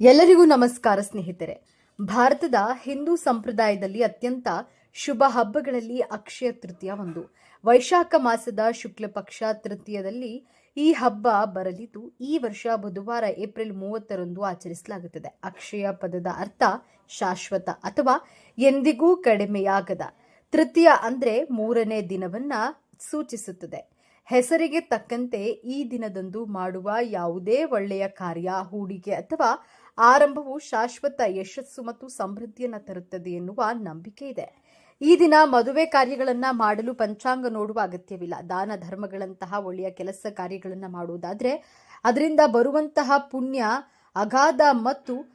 ಎಲ್ಲರಿಗೂ ನಮಸ್ಕಾರ ಸ್ನೇಹಿತರೆ. ಭಾರತದ ಹಿಂದೂ ಸಂಪ್ರದಾಯದಲ್ಲಿ ಅತ್ಯಂತ ಶುಭ ಹಬ್ಬಗಳಲ್ಲಿ ಅಕ್ಷಯ ತೃತೀಯ ಒಂದು. ವೈಶಾಖ ಮಾಸದ ಶುಕ್ಲ ಪಕ್ಷ ತೃತೀಯದಲ್ಲಿ ಈ ಹಬ್ಬ ಬರಲಿದ್ದು, ಈ ವರ್ಷ ಬುಧವಾರ ಏಪ್ರಿಲ್ ಮೂವತ್ತರಂದು ಆಚರಿಸಲಾಗುತ್ತದೆ. ಅಕ್ಷಯ ಪದದ ಅರ್ಥ ಶಾಶ್ವತ ಅಥವಾ ಎಂದಿಗೂ ಕಡಿಮೆಯಾಗದ. ತೃತೀಯ ಅಂದ್ರೆ ಮೂರನೇ ದಿನವನ್ನ ಸೂಚಿಸುತ್ತದೆ. ಹೆಸರಿಗೆ ತಕ್ಕಂತೆ ಈ ದಿನದಂದು ಮಾಡುವ ಯಾವುದೇ ಒಳ್ಳೆಯ ಕಾರ್ಯ, ಹೂಡಿಕೆ ಅಥವಾ ಆರಂಭವು ಶಾಶ್ವತ ಯಶಸ್ಸು ಮತ್ತು ಸಮೃದ್ಧಿಯನ್ನು ತರುತ್ತದೆ ಎನ್ನುವ ನಂಬಿಕೆ ಇದೆ. ಈ ದಿನ ಮದುವೆ ಕಾರ್ಯಗಳನ್ನು ಮಾಡಲು ಪಂಚಾಂಗ ನೋಡುವ ಅಗತ್ಯವಿಲ್ಲ. ದಾನ ಧರ್ಮಗಳಂತಹ ಒಳ್ಳೆಯ ಕೆಲಸ ಕಾರ್ಯಗಳನ್ನು ಮಾಡುವುದಾದರೆ ಅದರಿಂದ ಬರುವಂತಹ ಪುಣ್ಯ ಅಗಾಧ ಮತ್ತು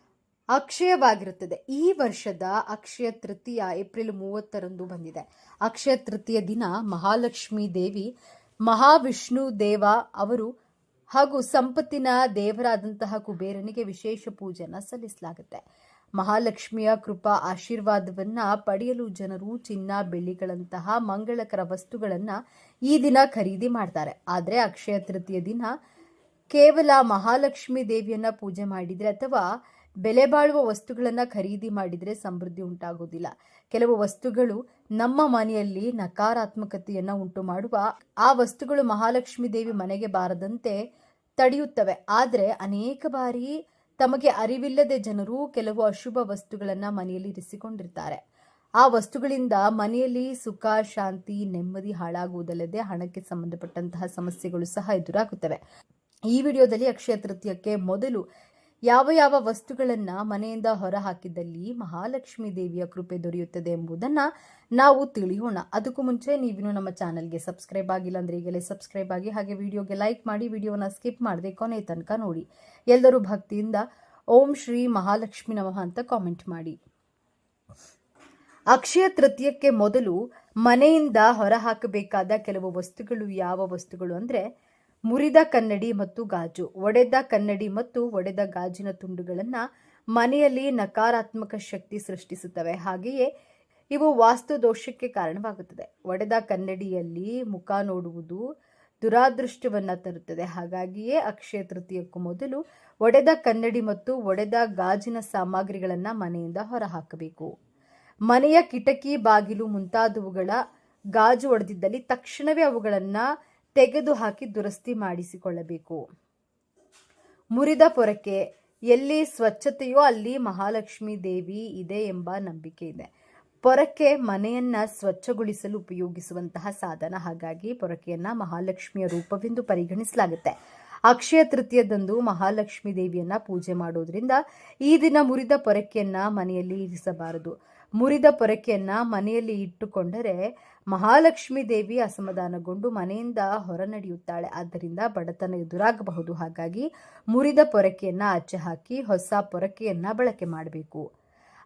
ಅಕ್ಷಯವಾಗಿರುತ್ತದೆ. ಈ ವರ್ಷದ ಅಕ್ಷಯ ತೃತೀಯ ಏಪ್ರಿಲ್ ಮೂವತ್ತರಂದು ಬಂದಿದೆ. ಅಕ್ಷಯ ತೃತೀಯ ದಿನ ಮಹಾಲಕ್ಷ್ಮಿ ದೇವಿ, ಮಹಾವಿಷ್ಣು ದೇವ ಅವರು ಹಾಗೂ ಸಂಪತ್ತಿನ ದೇವರಾದಂತಹ ಕುಬೇರನಿಗೆ ವಿಶೇಷ ಪೂಜೆನ ಸಲ್ಲಿಸಲಾಗುತ್ತೆ. ಮಹಾಲಕ್ಷ್ಮಿಯ ಕೃಪಾ ಆಶೀರ್ವಾದವನ್ನ ಪಡೆಯಲು ಜನರು ಚಿನ್ನ, ಬೆಳ್ಳಿಗಳಂತಹ ಮಂಗಳಕರ ವಸ್ತುಗಳನ್ನ ಈ ದಿನ ಖರೀದಿ ಮಾಡ್ತಾರೆ. ಆದರೆ ಅಕ್ಷಯ ತೃತೀಯ ದಿನ ಕೇವಲ ಮಹಾಲಕ್ಷ್ಮಿ ದೇವಿಯನ್ನ ಪೂಜೆ ಮಾಡಿದರೆ ಅಥವಾ ಬೆಲೆ ಬಾಳುವ ವಸ್ತುಗಳನ್ನು ಖರೀದಿ ಮಾಡಿದರೆ ಸಮೃದ್ಧಿ ಉಂಟಾಗುವುದಿಲ್ಲ. ಕೆಲವು ವಸ್ತುಗಳು ನಮ್ಮ ಮನೆಯಲ್ಲಿ ನಕಾರಾತ್ಮಕತೆಯನ್ನು ಉಂಟು ಮಾಡುವ ಆ ವಸ್ತುಗಳು ಮಹಾಲಕ್ಷ್ಮಿ ದೇವಿ ಮನೆಗೆ ಬಾರದಂತೆ ತಡೆಯುತ್ತವೆ. ಆದರೆ ಅನೇಕ ಬಾರಿ ತಮಗೆ ಅರಿವಿಲ್ಲದೆ ಜನರು ಕೆಲವು ಅಶುಭ ವಸ್ತುಗಳನ್ನು ಮನೆಯಲ್ಲಿ ಇರಿಸಿಕೊಂಡಿರ್ತಾರೆ. ಆ ವಸ್ತುಗಳಿಂದ ಮನೆಯಲ್ಲಿ ಸುಖ, ಶಾಂತಿ, ನೆಮ್ಮದಿ ಹಾಳಾಗುವುದಲ್ಲದೆ ಹಣಕ್ಕೆ ಸಂಬಂಧಪಟ್ಟಂತಹ ಸಮಸ್ಯೆಗಳು ಸಹ ಎದುರಾಗುತ್ತವೆ. ಈ ವಿಡಿಯೋದಲ್ಲಿ ಅಕ್ಷಯ ತೃತೀಯಕ್ಕೆ ಮೊದಲು ಯಾವ ಯಾವ ವಸ್ತುಗಳನ್ನು ಮನೆಯಿಂದ ಹೊರ ಹಾಕಿದಲ್ಲಿ ಮಹಾಲಕ್ಷ್ಮಿ ದೇವಿಯ ಕೃಪೆ ದೊರೆಯುತ್ತದೆ ಎಂಬುದನ್ನ ನಾವು ತಿಳಿಯೋಣ. ಅದಕ್ಕೂ ಮುಂಚೆ ನೀವು ನಮ್ಮ ಚಾನಲ್ಗೆ ಸಬ್ಸ್ಕ್ರೈಬ್ ಆಗಿಲ್ಲ ಅಂದರೆ ಈಗಲೇ ಸಬ್ಸ್ಕ್ರೈಬ್ ಆಗಿ ಹಾಗೆ ವಿಡಿಯೋಗೆ ಲೈಕ್ ಮಾಡಿ, ವಿಡಿಯೋನ ಸ್ಕಿಪ್ ಮಾಡದೆ ಕೊನೆ ತನಕ ನೋಡಿ. ಎಲ್ಲರೂ ಭಕ್ತಿಯಿಂದ ಓಂ ಶ್ರೀ ಮಹಾಲಕ್ಷ್ಮಿ ನಮಃ ಅಂತ ಕಾಮೆಂಟ್ ಮಾಡಿ. ಅಕ್ಷಯ ತೃತೀಯಕ್ಕೆ ಮೊದಲು ಮನೆಯಿಂದ ಹೊರಹಾಕಬೇಕಾದ ಕೆಲವು ವಸ್ತುಗಳು ಯಾವ ವಸ್ತುಗಳು ಅಂದ್ರೆ ಮುರಿದ ಕನ್ನಡಿ ಮತ್ತು ಗಾಜು, ಒಡೆದ ಕನ್ನಡಿ ಮತ್ತು ಒಡೆದ ಗಾಜಿನ ತುಂಡುಗಳನ್ನು ಮನೆಯಲ್ಲಿ ನಕಾರಾತ್ಮಕ ಶಕ್ತಿ ಸೃಷ್ಟಿಸುತ್ತವೆ. ಹಾಗೆಯೇ ಇವು ವಾಸ್ತು ದೋಷಕ್ಕೆ ಕಾರಣವಾಗುತ್ತದೆ. ಒಡೆದ ಕನ್ನಡಿಯಲ್ಲಿ ಮುಖ ನೋಡುವುದು ದುರಾದೃಷ್ಟವನ್ನು ತರುತ್ತದೆ. ಹಾಗಾಗಿಯೇ ಅಕ್ಷಯ ತೃತೀಯಕ್ಕೂ ಮೊದಲು ಒಡೆದ ಕನ್ನಡಿ ಮತ್ತು ಒಡೆದ ಗಾಜಿನ ಸಾಮಗ್ರಿಗಳನ್ನು ಮನೆಯಿಂದ ಹೊರಹಾಕಬೇಕು. ಮನೆಯ ಕಿಟಕಿ, ಬಾಗಿಲು ಮುಂತಾದವುಗಳ ಗಾಜು ಒಡೆದಿದ್ದಲ್ಲಿ ತಕ್ಷಣವೇ ಅವುಗಳನ್ನು ತೆಗೆದು ಹಾಕಿ ದುರಸ್ತಿ ಮಾಡಿಸಿಕೊಳ್ಳಬೇಕು. ಮುರಿದ ಪೊರಕೆ, ಎಲ್ಲಿ ಸ್ವಚ್ಛತೆಯೋ ಅಲ್ಲಿ ಮಹಾಲಕ್ಷ್ಮಿ ದೇವಿ ಇದೆ ಎಂಬ ನಂಬಿಕೆ ಇದೆ. ಪೊರಕೆ ಮನೆಯನ್ನ ಸ್ವಚ್ಛಗೊಳಿಸಲು ಉಪಯೋಗಿಸುವಂತಹ ಸಾಧನ, ಹಾಗಾಗಿ ಪೊರಕೆಯನ್ನ ಮಹಾಲಕ್ಷ್ಮಿಯ ರೂಪವೆಂದು ಪರಿಗಣಿಸಲಾಗುತ್ತೆ. ಅಕ್ಷಯ ತೃತೀಯದಂದು ಮಹಾಲಕ್ಷ್ಮಿ ದೇವಿಯನ್ನ ಪೂಜೆ ಮಾಡೋದ್ರಿಂದ ಈ ದಿನ ಮುರಿದ ಪೊರಕೆಯನ್ನ ಮನೆಯಲ್ಲಿ ಇರಿಸಬಾರದು. ಮುರಿದ ಪೊರಕೆಯನ್ನು ಮನೆಯಲ್ಲಿ ಇಟ್ಟುಕೊಂಡರೆ ಮಹಾಲಕ್ಷ್ಮಿ ದೇವಿ ಅಸಮಾಧಾನಗೊಂಡು ಮನೆಯಿಂದ ಹೊರ ನಡೆಯುತ್ತಾಳೆ ಆದ್ದರಿಂದ ಬಡತನ ಎದುರಾಗಬಹುದು. ಹಾಗಾಗಿ ಮುರಿದ ಪೊರಕೆಯನ್ನು ಆಚೆ ಹಾಕಿ ಹೊಸ ಪೊರಕೆಯನ್ನು ಬಳಕೆ ಮಾಡಬೇಕು.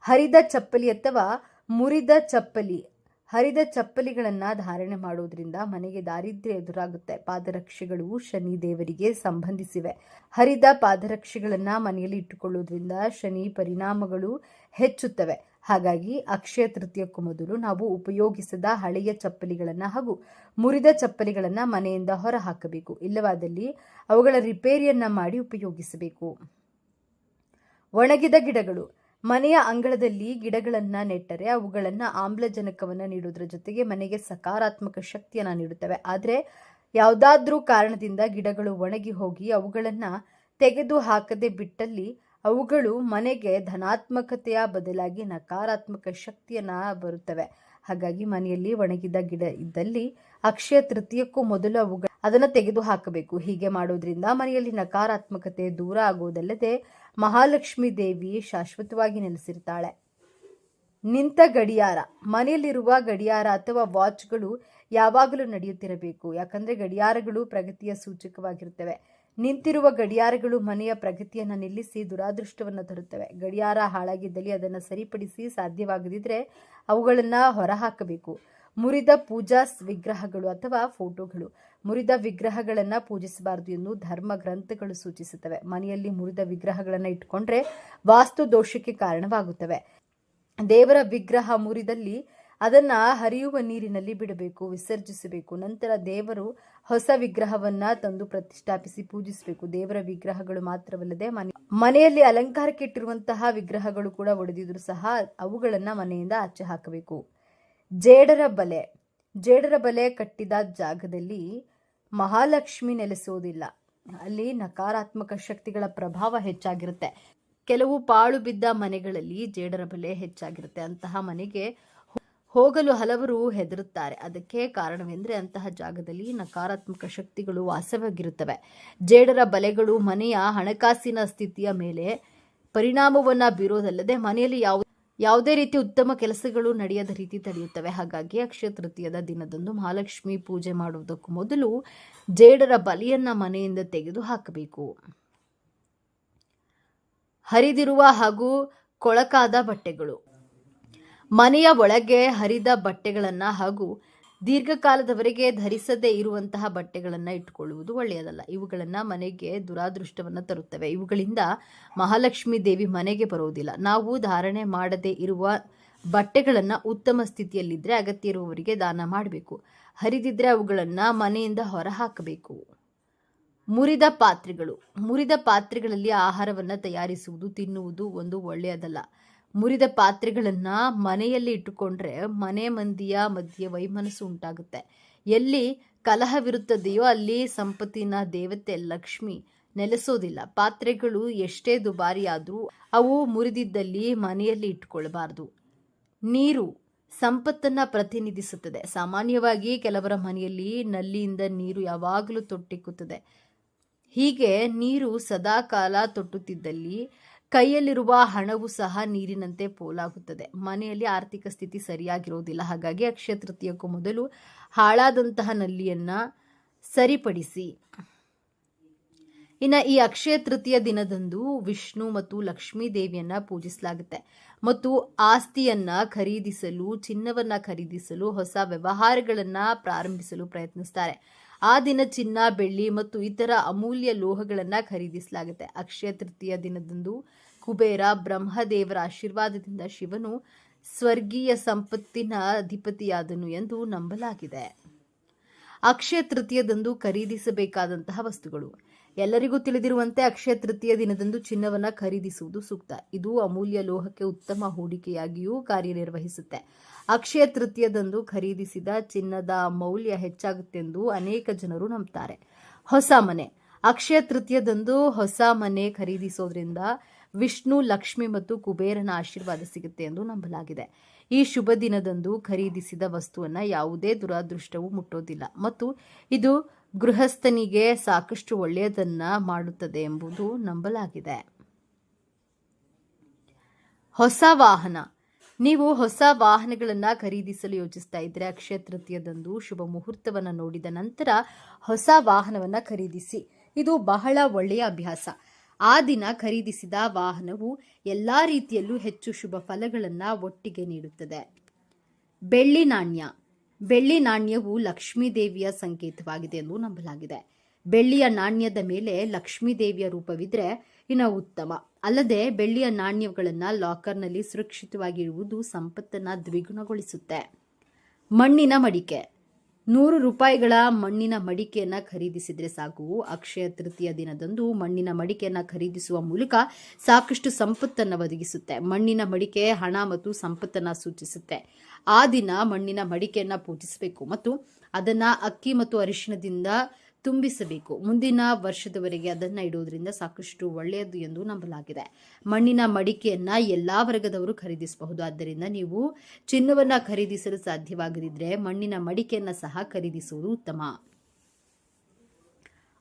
ಹರಿದ ಚಪ್ಪಲಿ ಅಥವಾ ಮುರಿದ ಚಪ್ಪಲಿ, ಹರಿದ ಚಪ್ಪಲಿಗಳನ್ನು ಧಾರಣೆ ಮಾಡುವುದರಿಂದ ಮನೆಗೆ ದಾರಿದ್ರ್ಯ ಎದುರಾಗುತ್ತೆ. ಪಾದರಕ್ಷೆಗಳು ಶನಿ ದೇವರಿಗೆ ಸಂಬಂಧಿಸಿವೆ. ಹರಿದ ಪಾದರಕ್ಷೆಗಳನ್ನು ಮನೆಯಲ್ಲಿ ಇಟ್ಟುಕೊಳ್ಳುವುದರಿಂದ ಶನಿ ಪರಿಣಾಮಗಳು ಹೆಚ್ಚುತ್ತವೆ. ಹಾಗಾಗಿ ಅಕ್ಷಯ ತೃತೀಯಕ್ಕೂ ಮೊದಲು ನಾವು ಉಪಯೋಗಿಸದ ಹಳೆಯ ಚಪ್ಪಲಿಗಳನ್ನು ಹಾಗೂ ಮುರಿದ ಚಪ್ಪಲಿಗಳನ್ನು ಮನೆಯಿಂದ ಹೊರ ಹಾಕಬೇಕು ಇಲ್ಲವಾದಲ್ಲಿ ಅವುಗಳ ರಿಪೇರಿಯನ್ನ ಮಾಡಿ ಉಪಯೋಗಿಸಬೇಕು. ಒಣಗಿದ ಗಿಡಗಳು. ಮನೆಯ ಅಂಗಳದಲ್ಲಿ ಗಿಡಗಳನ್ನು ನೆಟ್ಟರೆ ಅವುಗಳನ್ನು ಆಮ್ಲಜನಕವನ್ನು ನೀಡುವುದರ ಜೊತೆಗೆ ಮನೆಗೆ ಸಕಾರಾತ್ಮಕ ಶಕ್ತಿಯನ್ನು ನೀಡುತ್ತವೆ. ಆದರೆ ಯಾವುದಾದ್ರೂ ಕಾರಣದಿಂದ ಗಿಡಗಳು ಒಣಗಿ ಹೋಗಿ ಅವುಗಳನ್ನು ತೆಗೆದು ಹಾಕದೆ ಬಿಟ್ಟಲ್ಲಿ ಅವುಗಳು ಮನೆಗೆ ಧನಾತ್ಮಕತೆಯ ಬದಲಾಗಿ ನಕಾರಾತ್ಮಕ ಶಕ್ತಿಯನ್ನ ಬರುತ್ತವೆ. ಹಾಗಾಗಿ ಮನೆಯಲ್ಲಿ ಒಣಗಿದ ಗಿಡ ಇದ್ದಲ್ಲಿ ಅಕ್ಷಯ ತೃತೀಯಕ್ಕೂ ಮೊದಲು ಅವುಗಳು ಅದನ್ನು ತೆಗೆದು ಹಾಕಬೇಕು ಹೀಗೆ ಮಾಡೋದ್ರಿಂದ ಮನೆಯಲ್ಲಿ ನಕಾರಾತ್ಮಕತೆ ದೂರ ಆಗುವುದಲ್ಲದೆ ಮಹಾಲಕ್ಷ್ಮಿ ದೇವಿ ಶಾಶ್ವತವಾಗಿ ನೆಲೆಸಿರ್ತಾಳೆ. ನಿಂತ ಗಡಿಯಾರ, ಮನೆಯಲ್ಲಿರುವ ಗಡಿಯಾರ ಅಥವಾ ವಾಚ್ಗಳು ಯಾವಾಗಲೂ ನಡೆಯುತ್ತಿರಬೇಕು. ಯಾಕಂದ್ರೆ ಗಡಿಯಾರಗಳು ಪ್ರಗತಿಯ ಸೂಚಕವಾಗಿರುತ್ತವೆ. ನಿಂತಿರುವ ಗಡಿಯಾರಗಳು ಮನೆಯ ಪ್ರಗತಿಯನ್ನು ನಿಲ್ಲಿಸಿ ದುರಾದೃಷ್ಟವನ್ನು ತರುತ್ತವೆ. ಗಡಿಯಾರ ಹಾಳಾಗಿದ್ದಲ್ಲಿ ಅದನ್ನು ಸರಿಪಡಿಸಿ ಸಾಧ್ಯವಾಗದಿದ್ದರೆ ಅವುಗಳನ್ನು ಹೊರಹಾಕಬೇಕು. ಮುರಿದ ಪೂಜಾ ವಿಗ್ರಹಗಳು ಅಥವಾ ಫೋಟೋಗಳು. ಮುರಿದ ವಿಗ್ರಹಗಳನ್ನು ಪೂಜಿಸಬಾರದು ಎಂದು ಧರ್ಮ ಗ್ರಂಥಗಳು ಸೂಚಿಸುತ್ತವೆ. ಮನೆಯಲ್ಲಿ ಮುರಿದ ವಿಗ್ರಹಗಳನ್ನು ಇಟ್ಕೊಂಡ್ರೆ ವಾಸ್ತು ದೋಷಕ್ಕೆ ಕಾರಣವಾಗುತ್ತವೆ. ದೇವರ ವಿಗ್ರಹ ಮುರಿದಲ್ಲಿ ಅದನ್ನ ಹರಿಯುವ ನೀರಿನಲ್ಲಿ ಬಿಡಬೇಕು, ವಿಸರ್ಜಿಸಬೇಕು. ನಂತರ ದೇವರು ಹೊಸ ವಿಗ್ರಹವನ್ನ ತಂದು ಪ್ರತಿಷ್ಠಾಪಿಸಿ ಪೂಜಿಸಬೇಕು. ದೇವರ ವಿಗ್ರಹಗಳು ಮಾತ್ರವಲ್ಲದೆ ಮನೆ, ಮನೆಯಲ್ಲಿ ಅಲಂಕಾರಕ್ಕೆ ಇಟ್ಟಿರುವಂತಹ ವಿಗ್ರಹಗಳು ಕೂಡ ಒಡೆದಿದ್ರು ಸಹ ಅವುಗಳನ್ನು ಮನೆಯಿಂದ ಆಚೆ ಹಾಕಬೇಕು. ಜೇಡರ ಬಲೆ ಜೇಡರ ಬಲೆ ಕಟ್ಟಿದ ಜಾಗದಲ್ಲಿ ಮಹಾಲಕ್ಷ್ಮಿ ನೆಲೆಸೋದಿಲ್ಲ. ಅಲ್ಲಿ ನಕಾರಾತ್ಮಕ ಶಕ್ತಿಗಳ ಪ್ರಭಾವ ಹೆಚ್ಚಾಗಿರುತ್ತೆ. ಕೆಲವು ಪಾಳು ಬಿದ್ದ ಮನೆಗಳಲ್ಲಿ ಜೇಡರ ಬಲೆ ಹೆಚ್ಚಾಗಿರುತ್ತೆ. ಅಂತಹ ಮನೆಗೆ ಹೋಗಲು ಹಲವರು ಹೆದರುತ್ತಾರೆ. ಅದಕ್ಕೆ ಕಾರಣವೆಂದರೆ ಅಂತಹ ಜಾಗದಲ್ಲಿ ನಕಾರಾತ್ಮಕ ಶಕ್ತಿಗಳು ವಾಸವಾಗಿರುತ್ತವೆ. ಜೇಡರ ಬಲೆಗಳು ಮನೆಯ ಹಣಕಾಸಿನ ಸ್ಥಿತಿಯ ಮೇಲೆ ಪರಿಣಾಮವನ್ನು ಬೀರೋದಲ್ಲದೆ ಮನೆಯಲ್ಲಿ ಯಾವ, ಯಾವುದೇ ರೀತಿ ಉತ್ತಮ ಕೆಲಸಗಳು ನಡೆಯದ ರೀತಿ ತಡೆಯುತ್ತವೆ. ಹಾಗಾಗಿ ಅಕ್ಷಯ ತೃತೀಯದ ದಿನದಂದು ಮಹಾಲಕ್ಷ್ಮಿ ಪೂಜೆ ಮಾಡುವುದಕ್ಕೂ ಮೊದಲು ಜೇಡರ ಬಲಿಯನ್ನ ಮನೆಯಿಂದ ತೆಗೆದು ಹಾಕಬೇಕು. ಹರಿದಿರುವ ಹಾಗೂ ಕೊಳಕಾದ ಬಟ್ಟೆಗಳು. ಮನೆಯ ಒಳಗೆ ಹರಿದ ಬಟ್ಟೆಗಳನ್ನು ಹಾಗೂ ದೀರ್ಘಕಾಲದವರೆಗೆ ಧರಿಸದೇ ಇರುವಂತಹ ಬಟ್ಟೆಗಳನ್ನು ಇಟ್ಟುಕೊಳ್ಳುವುದು ಒಳ್ಳೆಯದಲ್ಲ. ಇವುಗಳನ್ನು ಮನೆಗೆ ದುರಾದೃಷ್ಟವನ್ನು ತರುತ್ತವೆ. ಇವುಗಳಿಂದ ಮಹಾಲಕ್ಷ್ಮಿ ದೇವಿ ಮನೆಗೆ ಬರುವುದಿಲ್ಲ ನಾವು ಧಾರಣೆ ಮಾಡದೇ ಇರುವ ಬಟ್ಟೆಗಳನ್ನು ಉತ್ತಮ ಸ್ಥಿತಿಯಲ್ಲಿದ್ದರೆ ಅಗತ್ಯ ಇರುವವರಿಗೆ ದಾನ ಮಾಡಬೇಕು. ಹರಿದಿದ್ದರೆ ಅವುಗಳನ್ನು ಮನೆಯಿಂದ ಹೊರಹಾಕಬೇಕು. ಮುರಿದ ಪಾತ್ರೆಗಳು. ಮುರಿದ ಪಾತ್ರೆಗಳಲ್ಲಿ ಆಹಾರವನ್ನು ತಯಾರಿಸುವುದು, ತಿನ್ನುವುದು ಒಂದು ಒಳ್ಳೆಯದಲ್ಲ. ಮುರಿದ ಪಾತ್ರೆಗಳನ್ನು ಮನೆಯಲ್ಲಿ ಇಟ್ಟುಕೊಂಡ್ರೆ ಮನೆ ಮಂದಿಯ ಮಧ್ಯೆ ವೈಮನಸ್ಸು ಉಂಟಾಗುತ್ತೆ. ಎಲ್ಲಿ ಕಲಹವಿರುತ್ತದೆಯೋ ಅಲ್ಲಿ ಸಂಪತ್ತಿನ ದೇವತೆ ಲಕ್ಷ್ಮಿ ನೆಲೆಸೋದಿಲ್ಲ. ಪಾತ್ರೆಗಳು ಎಷ್ಟೇ ದುಬಾರಿಯಾದರೂ ಅವು ಮುರಿದಿದ್ದಲ್ಲಿ ಮನೆಯಲ್ಲಿ ಇಟ್ಟುಕೊಳ್ಬಾರ್ದು. ನೀರು ಸಂಪತ್ತನ್ನ ಪ್ರತಿನಿಧಿಸುತ್ತದೆ. ಸಾಮಾನ್ಯವಾಗಿ ಕೆಲವರ ಮನೆಯಲ್ಲಿ ನಲ್ಲಿಯಿಂದ ನೀರು ಯಾವಾಗಲೂ ತೊಟ್ಟಿಕ್ಕುತ್ತದೆ. ಹೀಗೆ ನೀರು ಸದಾಕಾಲ ತೊಟ್ಟುತ್ತಿದ್ದಲ್ಲಿ ಕೈಯಲ್ಲಿರುವ ಹಣವು ಸಹ ನೀರಿನಂತೆ ಪೋಲಾಗುತ್ತದೆ. ಮನೆಯಲ್ಲಿ ಆರ್ಥಿಕ ಸ್ಥಿತಿ ಸರಿಯಾಗಿರುವುದಿಲ್ಲ. ಹಾಗಾಗಿ ಅಕ್ಷಯ ತೃತೀಯಕ್ಕೂ ಮೊದಲು ಹಾಳಾದಂತಹ ನಲ್ಲಿಯನ್ನ ಸರಿಪಡಿಸಿ. ಇನ್ನು ಈ ಅಕ್ಷಯ ತೃತೀಯ ದಿನದಂದು ವಿಷ್ಣು ಮತ್ತು ಲಕ್ಷ್ಮೀ ದೇವಿಯನ್ನ ಪೂಜಿಸಲಾಗುತ್ತೆ. ಮತ್ತು ಆಸ್ತಿಯನ್ನ ಖರೀದಿಸಲು, ಚಿನ್ನವನ್ನ ಖರೀದಿಸಲು, ಹೊಸ ವ್ಯವಹಾರಗಳನ್ನ ಪ್ರಾರಂಭಿಸಲು ಪ್ರಯತ್ನಿಸ್ತಾರೆ. ಆ ದಿನ ಚಿನ್ನ, ಬೆಳ್ಳಿ ಮತ್ತು ಇತರ ಅಮೂಲ್ಯ ಲೋಹಗಳನ್ನು ಖರೀದಿಸಲಾಗುತ್ತೆ. ಅಕ್ಷಯ ತೃತೀಯ ದಿನದಂದು ಕುಬೇರ ಬ್ರಹ್ಮದೇವರ ಆಶೀರ್ವಾದದಿಂದ ಶಿವನು ಸ್ವರ್ಗೀಯ ಸಂಪತ್ತಿನ ಅಧಿಪತಿಯಾದನು ಎಂದು ನಂಬಲಾಗಿದೆ. ಅಕ್ಷಯ ತೃತೀಯದಂದು ಖರೀದಿಸಬೇಕಾದಂತಹ ವಸ್ತುಗಳು. ಎಲ್ಲರಿಗೂ ತಿಳಿದಿರುವಂತೆ ಅಕ್ಷಯ ತೃತೀಯ ದಿನದಂದು ಚಿನ್ನವನ್ನ ಖರೀದಿಸುವುದು ಸೂಕ್ತ. ಇದು ಅಮೂಲ್ಯ ಲೋಹಕ್ಕೆ ಉತ್ತಮ ಹೂಡಿಕೆಯಾಗಿಯೂ ಕಾರ್ಯನಿರ್ವಹಿಸುತ್ತೆ. ಅಕ್ಷಯ ತೃತೀಯದಂದು ಖರೀದಿಸಿದ ಚಿನ್ನದ ಮೌಲ್ಯ ಹೆಚ್ಚಾಗುತ್ತೆಂದು ಅನೇಕ ಜನರು ನಂಬುತ್ತಾರೆ ಹೊಸ ಮನೆ. ಅಕ್ಷಯ ತೃತೀಯದಂದು ಹೊಸ ಮನೆ ಖರೀದಿಸೋದ್ರಿಂದ ವಿಷ್ಣು, ಲಕ್ಷ್ಮಿ ಮತ್ತು ಕುಬೇರನ ಆಶೀರ್ವಾದ ಸಿಗುತ್ತೆ ಎಂದು ನಂಬಲಾಗಿದೆ. ಈ ಶುಭ ದಿನದಂದು ಖರೀದಿಸಿದ ವಸ್ತುವನ್ನ ಯಾವುದೇ ದುರಾದೃಷ್ಟವೂ ಮುಟ್ಟೋದಿಲ್ಲ. ಮತ್ತು ಇದು ಗೃಹಸ್ಥನಿಗೆ ಸಾಕಷ್ಟು ಒಳ್ಳೆಯದನ್ನ ಮಾಡುತ್ತದೆ ಎಂಬುದು ನಂಬಲಾಗಿದೆ. ಹೊಸ ವಾಹನ. ನೀವು ಹೊಸ ವಾಹನಗಳನ್ನು ಖರೀದಿಸಲು ಯೋಚಿಸ್ತಾ ಇದ್ರೆ ಅಕ್ಷಯ ತೃತೀಯದಂದು ಶುಭ ಮುಹೂರ್ತವನ್ನು ನೋಡಿದ ನಂತರ ಹೊಸ ವಾಹನವನ್ನು ಖರೀದಿಸಿ. ಇದು ಬಹಳ ಒಳ್ಳೆಯ ಅಭ್ಯಾಸ. ಆ ದಿನ ಖರೀದಿಸಿದ ವಾಹನವು ಎಲ್ಲಾ ರೀತಿಯಲ್ಲೂ ಹೆಚ್ಚು ಶುಭ ಫಲಗಳನ್ನು ಒಟ್ಟಿಗೆ ನೀಡುತ್ತದೆ. ಬೆಳ್ಳಿ ನಾಣ್ಯ. ಬೆಳ್ಳಿ ನಾಣ್ಯವು ಲಕ್ಷ್ಮೀ ದೇವಿಯ ಸಂಕೇತವಾಗಿದೆ ಎಂದು ನಂಬಲಾಗಿದೆ. ಬೆಳ್ಳಿಯ ನಾಣ್ಯದ ಮೇಲೆ ಲಕ್ಷ್ಮೀ ದೇವಿಯ ರೂಪವಿದ್ರೆ ಇನ್ನು ಉತ್ತಮ. ಅಲ್ಲದೆ ಬೆಳ್ಳಿಯ ನಾಣ್ಯಗಳನ್ನು ಲಾಕರ್ನಲ್ಲಿ ಸುರಕ್ಷಿತವಾಗಿರುವುದು ಸಂಪತ್ತನ್ನು ದ್ವಿಗುಣಗೊಳಿಸುತ್ತೆ. ಮಣ್ಣಿನ ಮಡಿಕೆ. ನೂರು ರೂಪಾಯಿಗಳ ಮಣ್ಣಿನ ಮಡಿಕೆಯನ್ನು ಖರೀದಿಸಿದರೆ ಸಾಕು. ಅಕ್ಷಯ ತೃತೀಯ ದಿನದಂದು ಮಣ್ಣಿನ ಮಡಿಕೆಯನ್ನು ಖರೀದಿಸುವ ಮೂಲಕ ಸಾಕಷ್ಟು ಸಂಪತ್ತನ್ನು ಒದಗಿಸುತ್ತೆ. ಮಣ್ಣಿನ ಮಡಿಕೆ ಹಣ ಮತ್ತು ಸಂಪತ್ತನ್ನು ಸೂಚಿಸುತ್ತೆ. ಆ ದಿನ ಮಣ್ಣಿನ ಮಡಿಕೆಯನ್ನು ಪೂಜಿಸಬೇಕು ಮತ್ತು ಅದನ್ನು ಅಕ್ಕಿ ಮತ್ತು ಅರಿಶಿಣದಿಂದ ತುಂಬಿಸಬೇಕು. ಮುಂದಿನ ವರ್ಷದವರೆಗೆ ಅದನ್ನು ಇಡುವುದರಿಂದ ಸಾಕಷ್ಟು ಒಳ್ಳೆಯದು ಎಂದು ನಂಬಲಾಗಿದೆ. ಮಣ್ಣಿನ ಮಡಿಕೆಯನ್ನ ಎಲ್ಲ ವರ್ಗದವರು ಖರೀದಿಸಬಹುದು. ಆದ್ದರಿಂದ ನೀವು ಚಿನ್ನವನ್ನ ಖರೀದಿಸಲು ಸಾಧ್ಯವಾಗದಿದ್ದರೆ ಮಣ್ಣಿನ ಮಡಿಕೆಯನ್ನ ಸಹ ಖರೀದಿಸುವುದು ಉತ್ತಮ.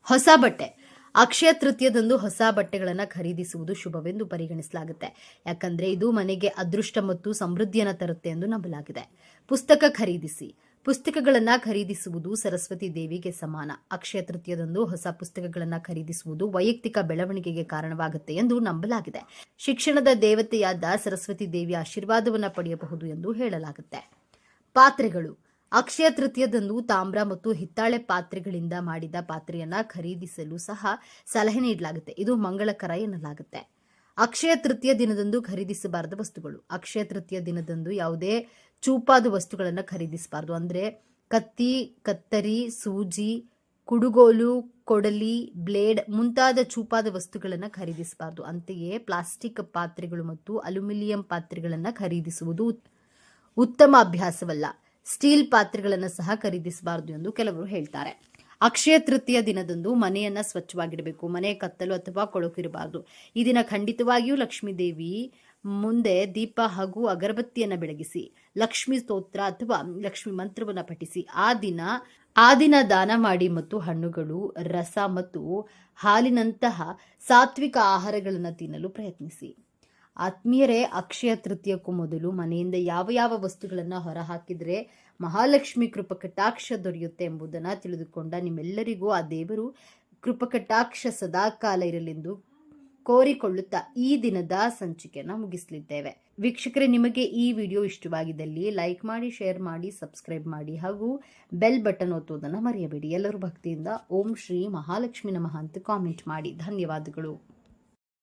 ಹೊಸ ಬಟ್ಟೆ. ಅಕ್ಷಯ ತೃತೀಯದಂದು ಹೊಸ ಬಟ್ಟೆಗಳನ್ನು ಖರೀದಿಸುವುದು ಶುಭವೆಂದು ಪರಿಗಣಿಸಲಾಗುತ್ತೆ. ಯಾಕಂದ್ರೆ ಇದು ಮನೆಗೆ ಅದೃಷ್ಟ ಮತ್ತು ಸಮೃದ್ಧಿಯನ್ನು ತರುತ್ತೆ ಎಂದು ನಂಬಲಾಗಿದೆ. ಪುಸ್ತಕ ಖರೀದಿಸಿ. ಪುಸ್ತಕಗಳನ್ನು ಖರೀದಿಸುವುದು ಸರಸ್ವತಿ ದೇವಿಗೆ ಸಮಾನ. ಅಕ್ಷಯ ತೃತೀಯದಂದು ಹೊಸ ಪುಸ್ತಕಗಳನ್ನು ಖರೀದಿಸುವುದು ವೈಯಕ್ತಿಕ ಬೆಳವಣಿಗೆಗೆ ಕಾರಣವಾಗುತ್ತೆ ಎಂದು ನಂಬಲಾಗಿದೆ. ಶಿಕ್ಷಣದ ದೇವತೆಯಾದ ಸರಸ್ವತಿ ದೇವಿಯ ಆಶೀರ್ವಾದವನ್ನು ಪಡೆಯಬಹುದು ಎಂದು ಹೇಳಲಾಗುತ್ತೆ. ಪಾತ್ರೆಗಳು. ಅಕ್ಷಯ ತೃತೀಯದಂದು ತಾಮ್ರ ಮತ್ತು ಹಿತ್ತಾಳೆ ಪಾತ್ರೆಗಳಿಂದ ಮಾಡಿದ ಪಾತ್ರೆಯನ್ನ ಖರೀದಿಸಲು ಸಹ ಸಲಹೆ ನೀಡಲಾಗುತ್ತೆ. ಇದು ಮಂಗಳಕರ ಎನ್ನಲಾಗುತ್ತೆ. ಅಕ್ಷಯ ತೃತೀಯ ದಿನದಂದು ಖರೀದಿಸಬಾರದ ವಸ್ತುಗಳು. ಅಕ್ಷಯ ತೃತೀಯ ದಿನದಂದು ಯಾವುದೇ ಚೂಪಾದ ವಸ್ತುಗಳನ್ನು ಖರೀದಿಸಬಾರ್ದು. ಅಂದರೆ ಕತ್ತಿ, ಕತ್ತರಿ, ಸೂಜಿ, ಕುಡುಗೋಲು, ಕೊಡಲಿ, ಬ್ಲೇಡ್ ಮುಂತಾದ ಚೂಪಾದ ವಸ್ತುಗಳನ್ನು ಖರೀದಿಸಬಾರ್ದು. ಅಂತೆಯೇ ಪ್ಲಾಸ್ಟಿಕ್ ಪಾತ್ರೆಗಳು ಮತ್ತು ಅಲ್ಯೂಮಿನಿಯಂ ಪಾತ್ರೆಗಳನ್ನು ಖರೀದಿಸುವುದು ಉತ್- ಉತ್ತಮ ಅಭ್ಯಾಸವಲ್ಲ. ಸ್ಟೀಲ್ ಪಾತ್ರೆಗಳನ್ನು ಸಹ ಖರೀದಿಸಬಾರದು ಎಂದು ಕೆಲವರು ಹೇಳ್ತಾರೆ. ಅಕ್ಷಯ ತೃತೀಯ ದಿನದಂದು ಮನೆಯನ್ನ ಸ್ವಚ್ಛವಾಗಿಡಬೇಕು, ಮನೆ ಕತ್ತಲು ಅಥವಾ ಕೊಳಕಿರಬಾರದು. ಈ ದಿನ ಖಂಡಿತವಾಗಿಯೂ ಲಕ್ಷ್ಮೀ ದೇವಿ ಮುಂದೆ ದೀಪ ಹಾಗೂ ಅಗರಬತ್ತಿಯನ್ನ ಬೆಳಗಿಸಿ, ಲಕ್ಷ್ಮಿ ಸ್ತೋತ್ರ ಅಥವಾ ಲಕ್ಷ್ಮಿ ಮಂತ್ರವನ್ನ ಪಠಿಸಿ, ಆ ದಿನ ಆ ದಿನ ದಾನ ಮಾಡಿ ಮತ್ತು ಹಣ್ಣುಗಳು, ರಸ ಮತ್ತು ಹಾಲಿನಂತಹ ಸಾತ್ವಿಕ ಆಹಾರಗಳನ್ನು ತಿನ್ನಲು ಪ್ರಯತ್ನಿಸಿ. ಆತ್ಮೀಯರೇ, ಅಕ್ಷಯ ತೃತೀಯಕ್ಕೂ ಮೊದಲು ಮನೆಯಿಂದ ಯಾವ ಯಾವ ವಸ್ತುಗಳನ್ನು ಹೊರಹಾಕಿದರೆ ಮಹಾಲಕ್ಷ್ಮಿ ಕೃಪಕಟಾಕ್ಷ ದೊರೆಯುತ್ತೆ ಎಂಬುದನ್ನು ತಿಳಿದುಕೊಂಡ ನಿಮ್ಮೆಲ್ಲರಿಗೂ ಆ ದೇವರು ಕೃಪಕಟಾಕ್ಷ ಸದಾಕಾಲ ಇರಲೆಂದು ಕೋರಿಕೊಳ್ಳುತ್ತಾ ಈ ದಿನದ ಸಂಚಿಕೆಯನ್ನು ಮುಗಿಸಲಿದ್ದೇವೆ. ವೀಕ್ಷಕರೇ, ನಿಮಗೆ ಈ ವಿಡಿಯೋ ಇಷ್ಟವಾಗಿದ್ದಲ್ಲಿ ಲೈಕ್ ಮಾಡಿ, ಶೇರ್ ಮಾಡಿ, ಸಬ್ಸ್ಕ್ರೈಬ್ ಮಾಡಿ ಹಾಗೂ ಬೆಲ್ ಬಟನ್ ಒತ್ತುವುದನ್ನು ಮರೆಯಬೇಡಿ. ಎಲ್ಲರೂ ಭಕ್ತಿಯಿಂದ ಓಂ ಶ್ರೀ ಮಹಾಲಕ್ಷ್ಮಿ ನಮಃ ಅಂತ ಕಾಮೆಂಟ್ ಮಾಡಿ. ಧನ್ಯವಾದಗಳು.